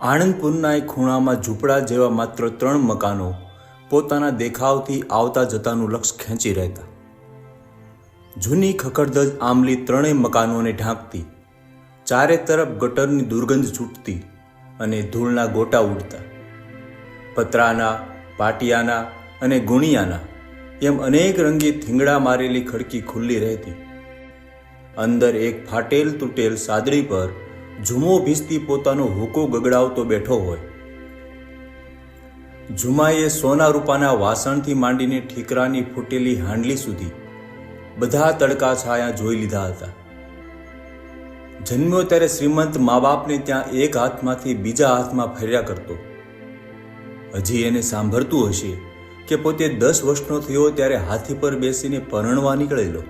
આણંદપુરના એક ખૂણામાં ઝૂંપડા જેવા માત્ર ત્રણ મકાનો પોતાના દેખાવથી આવતા જતાનું લક્ષ ખેંચી રહેતા. જૂની ખખડધજ આંબલી ત્રણેય મકાનોને ઢાંકતી, ચારે તરફ ગટરની દુર્ગંધ છૂટતી અને ધૂળના ગોટા ઉડતા. પતરાના, પાટિયાના અને ગુણિયાના એમ અનેક રંગી થીંગડા મારેલી ખડકી ખુલ્લી રહેતી. અંદર એક ફાટેલ તૂટેલ સાદડી પર ઝુમો ભીસતી પોતાનો હુકો ગગડાવતો બેઠો હોય. ઝુમાએ સોના રૂપાના વાસણથી માંડીને ઠીકરાની ફૂટેલી હાંડલી સુધી બધા તડકા છાયા જોઈ લીધા હતા. જન્મ્યો ત્યારે શ્રીમંત મા બાપને ત્યાં એક હાથમાંથી બીજા હાથમાં ફર્યા કરતો. હજી એને સાંભળતું હશે કે પોતે દસ વર્ષનો થયો ત્યારે હાથી પર બેસીને પરણવા નીકળેલો.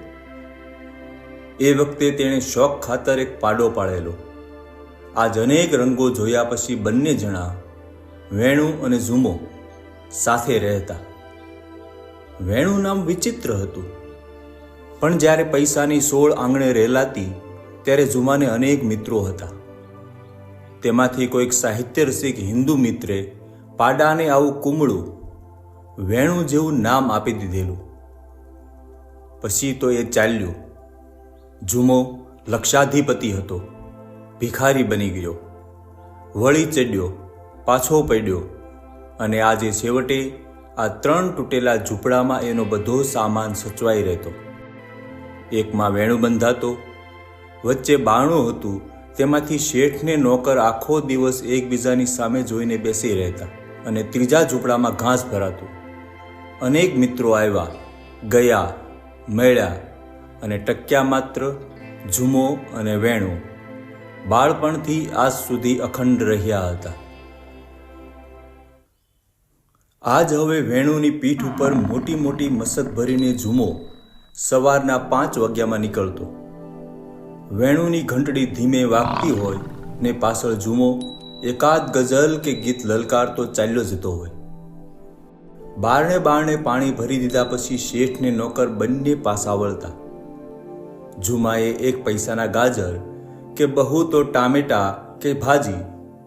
એ વખતે તેણે શોખ ખાતર એક પાડો પાડેલો. આજ અનેક રંગો જોયા પછી બંને જણા વેણુ અને ઝુમો સાથે રહેતા. વેણુ નામ વિચિત્ર હતું. પણ જ્યારે પૈસાની સોળ આંગણે રહેલાતી ત્યારે ઝુમાને અનેક મિત્રો હતા. તેમાંથી કોઈક સાહિત્ય રસિક હિન્દુ મિત્રે પાડાને આવું કુમળું, વેણુ જેવું નામ આપી દીધેલું. પછી તો એ ચાલ્યું. ઝુમો લક્ષાધિપતિ હતો. ભિખારી બની ગયો. વળી ચડ્યો, પાછો પડ્યો અને આજે છેવટે આ ત્રણ તૂટેલા ઝૂંપડામાં એનો બધો સામાન સચવાઈ રહેતો. એકમાં વેણું બંધાતો, વચ્ચે બાણું હતું, તેમાંથી શેઠને નોકર આખો દિવસ એકબીજાની સામે જોઈને બેસી રહેતા અને ત્રીજા ઝૂંપડામાં ઘાસ ભરાતું. અનેક મિત્રો આવ્યા, ગયા, મળ્યા અને ટક્યા માત્ર ઝુમો અને વેણુ બાળપણથી આજ સુધી અખંડ રહ્યા હતા. આજ હવે વેણુની પીઠ ઉપર મોટી મોટી મસક ભરીને ઝુમો, સવારના પાંચ વાગ્યામાં નીકળતો. વેણુની ઘંટડી ધીમે વાગતી હોય ને પાછળ ઝુમો, એકાદ ગઝલ કે ગીત લલકારતો ચાલ્યો જતો હોય. બારણે બારણે પાણી ભરી દીધા પછી શેઠને નોકર બંને પાસા વળતા ઝુમાએ એક પૈસાના ગાજર કે બહુ તો ટામેટા કે ભાજી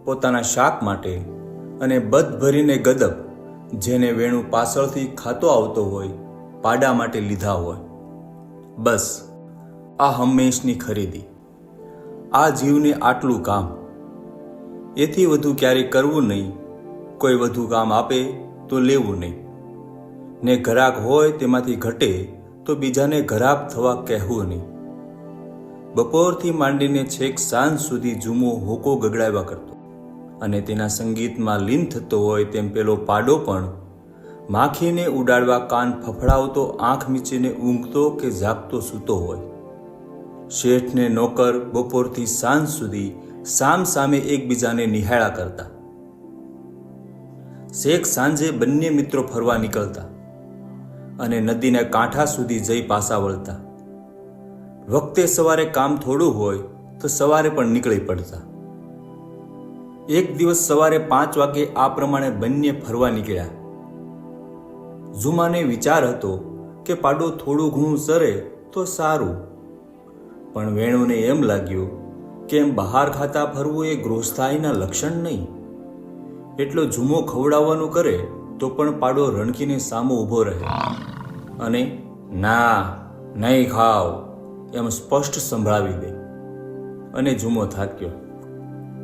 પોતાના શાક માટે અને બદ ભરીને ગદબ જેને વેણું પાછળથી ખાતો આવતો હોય, પાડા માટે લીધા હોય. બસ, આ હંમેશની ખરીદી. આ જીવને આટલું કામ. એથી વધુ ક્યારેય કરવું નહીં. કોઈ વધુ કામ આપે તો લેવું નહીં. ને ઘરાક હોય તેમાંથી ઘટે તો બીજાને ઘરાક થવા કહેવું નહીં. બપોરથી માંડીને છેક સાંજ સુધી જુમો હોકો ગગડાવ્યા કરતો. અને તેના સંગીતમાં લીન થતો હોય તેમ પેલો પાડો પણ માખીને ઉડાડવા કાન ફફડાવતો, આંખ મીચીને ઊંઘતો કે જાગતો સૂતો હોય. શેઠને નોકર બપોરથી સાંજ સુધી સામ સામે એકબીજાને નિહાળા કરતા. શેખ સાંજે બંને મિત્રો ફરવા નીકળતા અને નદીના કાંઠા સુધી જઈ પાસા વળતા. વખતે સવારે કામ થોડું હોય તો સવારે પણ નીકળી પડતા. એક દિવસ સવારે પાંચ વાગે આ પ્રમાણે બંને ફરવા નીકળ્યા. ઝુમાને વિચાર હતો કે પાડો થોડું ઘણું સરે તો સારું. પણ વેણુને એમ લાગ્યું કે એમ બહાર ખાતા ફરવું એ ગૃહસ્થાયીના લક્ષણ નહીં. એટલો ઝુમો ખવડાવવાનું કરે તો પણ પાડો રણકીને સામો ઊભો રહે. અને, ના, નહીં ખાવ. એમ સ્પષ્ટ સંભળાવી દે. અને જુમો થાક્યો.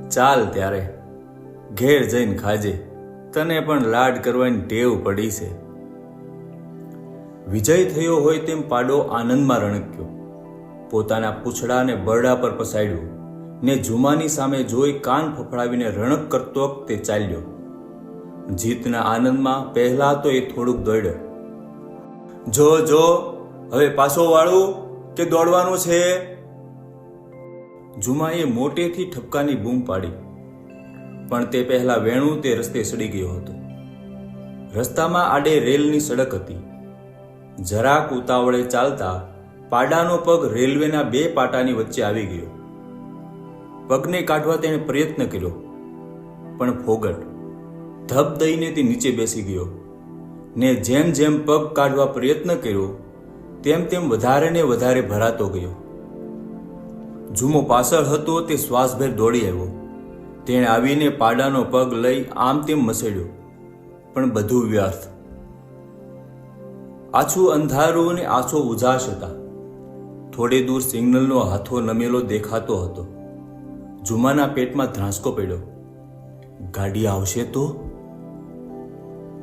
ચાલ ત્યારે. ઘેર જઈને ખાજે. તને પણ લાડ કરવાની ટેવ પડી છે. વિજય થયો હોય તેમ પાડો આનંદમાં રણક્યો. પોતાના પૂંછડાને બરડા પર પસાડ્યું. ને જુમાની સામે જોઈ કાન ફફડાવીને રણક કરતો તે ચાલ્યો. જીતના આનંદમાં પહેલા તો એ થોડુંક દોડ્યો. જો જો, હવે પાછો વાળું. કે દોડવાનું છે? જુમાએ મોટેથી ઠપકાની બૂમ પાડી. પણ તે પહેલા વેણુ તે રસ્તે સડી ગયો હતો. રસ્તામાં આડે રેલની સડક હતી. જરાક ઉતાવળે ચાલતા પાડાનો પગ રેલવેના બે પાટાની વચ્ચે આવી ગયો. પગને કાઢવા તેણે પ્રયત્ન કર્યો, પણ ફોગટ. ધબ દઈને તે નીચે બેસી ગયો ને જેમ જેમ પગ કાઢવા પ્રયત્ન કર્યો તેમ તેમ વધારે ને વધારે ભરાતો ગયો. ઝુમો પાછળ હતો તે શ્વાસભેર દોડી આવ્યો. તેણે આવીને પાડાનો પગ લઈ આમ તેમ મસેડ્યો, પણ બધું વ્યર્થ. આછું અંધારું અને આછો ઉજાસ હતા. થોડે દૂર સિગ્નલનો હાથો નમેલો દેખાતો હતો. જુમાના પેટમાં ધ્રાંસકો પડ્યો. ગાડી આવશે તો?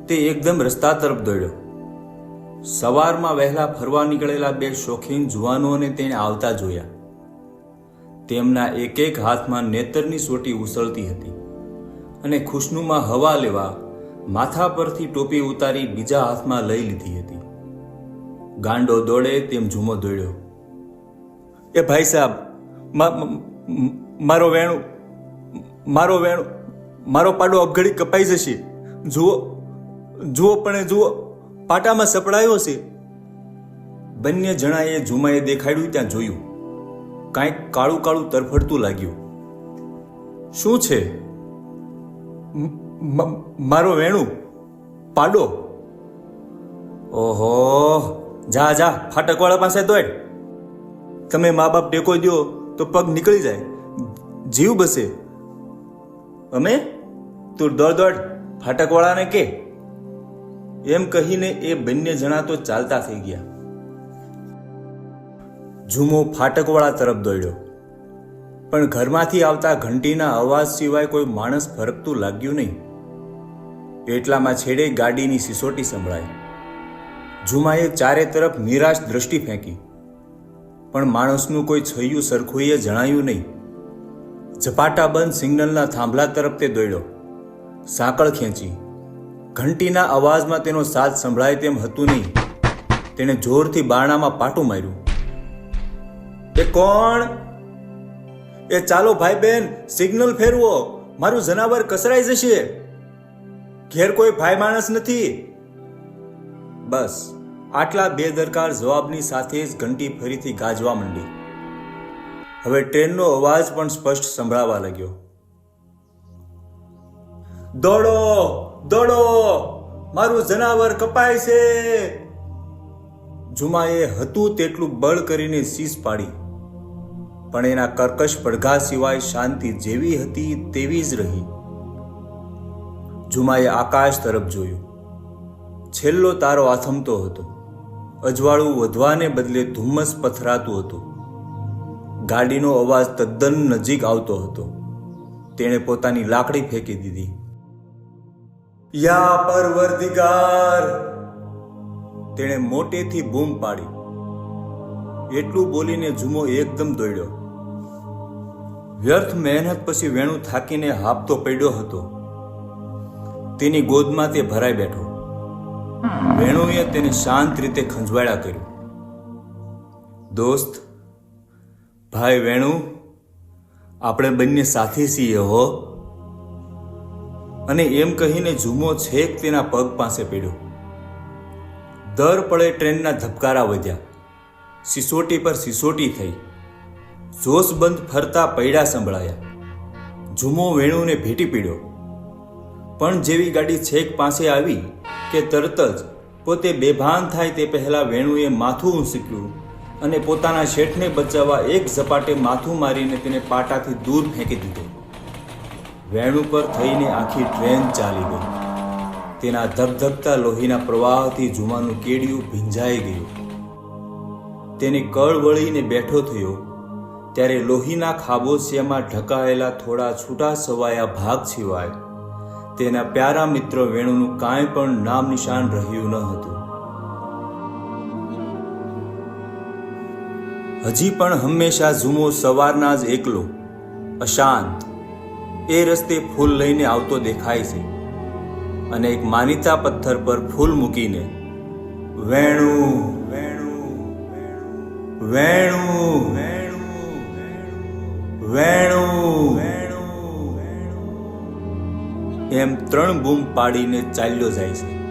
તે એકદમ રસ્તા તરફ દોડ્યો. સવારમાં વહેલા ફરવા નીકળેલા બે શોખીન જુવાનોને તેણે આવતા જોયા. તેમના એક એક હાથમાં નેતરની સોટી ઉસળતી હતી અને ખુશનુમાં હવા લેવા માથા પરથી ટોપી ઉતારી બીજા હાથમાં લઈ લીધી હતી. ગાંડો દોડે તેમ ઝૂમો દોડ્યો. એ ભાઈ સાહેબ મારો વેણું મારો વેણું, મારો પાડો અપઘડી કપાઈ જશે. જુઓ જુઓ પણ જુઓ. પાટામાં સપડાયો છે. બંને જણાએ ઝુમાએ દેખાડ્યું ત્યાં જોયું. કાંઈક કાળું કાળું તરફડતું લાગ્યું. શું છે? મારો વેણું, પાડો. ઓહો, જા જા, ફાટકવાળા પાસે દોડ. તમે મા બાપ ટેકો દો તો પગ નીકળી જાય. જીવ બસે. અમે? તું દોડ દોડ, ફાટકવાળાને કે. એમ કહીને એ બંને જણા તો ચાલતા થઈ ગયા. ઝુમો ફાટકવાળા તરફ દોડ્યો. પણ ઘરમાંથી આવતા ઘંટીના અવાજ સિવાય કોઈ માણસ ફરકતું લાગ્યું નહીં. એટલામાં છેડે ગાડીની સિસોટી સંભળાઈ. ઝુમાએ ચારે તરફ નિરાશ દ્રષ્ટિ ફેંકી. પણ માણસનું કોઈ છૈયું સરખુંએ જણાયું નહીં. ઝપાટા બંધ સિગ્નલના થાંભલા તરફ તે દોડ્યો. સાંકળ ખેંચી. ઘંટીના અવાજમાં તેનો સાથ સંભળાય તેમ હતું નહીં. તેણે જોરથી બારણામાં પાટું માર્યું. એ કોણ? એ ચાલો ભાઈ બેન, સિગ્નલ ફેરવો. મારું જનાવર કસરાઈ જશે. ઘેર કોઈ ભાઈ માણસ નથી. બસ, આટલા બેદરકાર જવાબની સાથે જ ઘંટી ફરીથી ગાજવા માંડી. હવે ટ્રેનનો અવાજ પણ સ્પષ્ટ સંભળાવા લાગ્યો. દોડો દોડો. મારું જનાવર કપાય છે. જુમાએ હતું તેટલું બળ કરીને શીશ પાડી. પણ એના કર્કશ પડઘા સિવાય શાંતિ જેવી હતી તેવી જ રહી. જુમાએ આકાશ તરફ જોયું. છેલ્લો તારો આથમતો હતો. અજવાળું વધવાને બદલે ધુમ્મસ પથરાતું હતું. ગાડીનો અવાજ તદ્દન નજીક આવતો હતો. તેણે પોતાની લાકડી ફેંકી દીધી. યા પરવર્દિગાર. તેણે મોટેથી બૂમ પાડી. એટલું બોલીને જુમો એકદમ દોડ્યો. વ્યર્થ મહેનત પછી વેણુ થાકીને હાપતો પડ્યો હતો. તેની ગોદમાં તે ભરાઈ બેઠો. વેણુએ તેને શાંત રીતે ખંજવાળા કર્યું. દોસ્ત, ભાઈ વેણુ, આપણે બંને સાથી છીએ હો. અને એમ કહીને ઝૂમો છેક તેના પગ પાસે પીડ્યો. દર પળે ટ્રેનના ધબકારા વધ્યા. સિસોટી પર સિસોટી થઈ. જોશબંધ ફરતા પૈડા સંભળાયા. ઝૂમો વેણુને ભેટી પીડ્યો. પણ જેવી ગાડી છેક પાસે આવી કે તરત જ પોતે બેભાન થાય તે પહેલા વેણુએ માથું ઊંચક્યું અને પોતાના શેઠને બચાવવા એક ઝપાટે માથું મારીને તેને પાટાથી દૂર ફેંકી દીધો. વેણુ પર થઈને આખી ટ્રેન ચાલી ગઈ. તેના ધબધબતા લોહીના પ્રવાહથી જુમાનું કેડિયું ભીંજાઈ ગયું. તેને કળ વળીને બેઠો થયો. ત્યારે લોહીના ખાબોચિયામાં ઢકાયેલા થોડા છૂટા સવાયા ભાગ સિવાય તેના પ્યારા મિત્ર વેણુનું કાંઈ પણ નામ નિશાન રહ્યું ન હતું. હજી પણ હંમેશા ઝુમો સવારના જ એકલો, અશાંત એ રસ્તે ફૂલ લઈને આવતો દેખાય છે અને એક માનીતા પથ્થર પર ફૂલ મૂકીને, વેણુ વેણુ વેણુ વેણુ વેણુ વેણુ. એમ ત્રણ બૂમ પાડીને ચાલ્યો જાય છે.